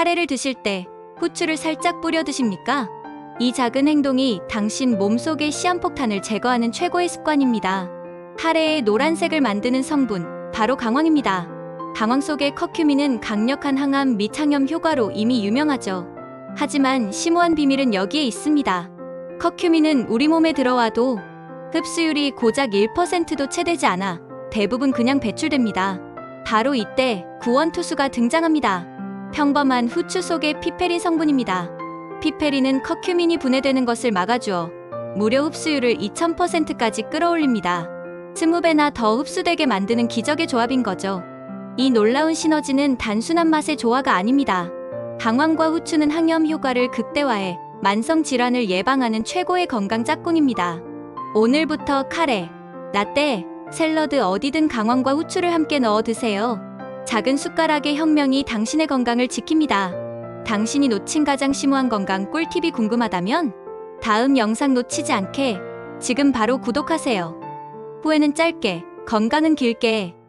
카레를 드실 때 후추를 살짝 뿌려 드십니까? 이 작은 행동이 당신 몸속의 시한폭탄을 제거하는 최고의 습관입니다. 카레의 노란색을 만드는 성분, 바로 강황입니다. 강황 속의 커큐민은 강력한 항암 및 항염 효과로 이미 유명하죠. 하지만 심오한 비밀은 여기에 있습니다. 커큐민은 우리 몸에 들어와도 흡수율이 고작 1%도 채 되지 않아 대부분 그냥 배출됩니다. 바로 이때 구원투수가 등장합니다. 평범한 후추 속의 피페린 성분입니다. 피페린은 커큐민이 분해되는 것을 막아주어 무려 흡수율을 2000%까지 끌어올립니다. 20배나 더 흡수되게 만드는 기적의 조합인 거죠. 이 놀라운 시너지는 단순한 맛의 조화가 아닙니다. 강황과 후추는 항염 효과를 극대화해 만성 질환을 예방하는 최고의 건강 짝꿍입니다. 오늘부터 카레, 라떼, 샐러드 어디든 강황과 후추를 함께 넣어 드세요. 작은 숟가락의 혁명이 당신의 건강을 지킵니다. 당신이 놓친 가장 심오한 건강 꿀팁이 궁금하다면 다음 영상 놓치지 않게 지금 바로 구독하세요. 후회는 짧게, 건강은 길게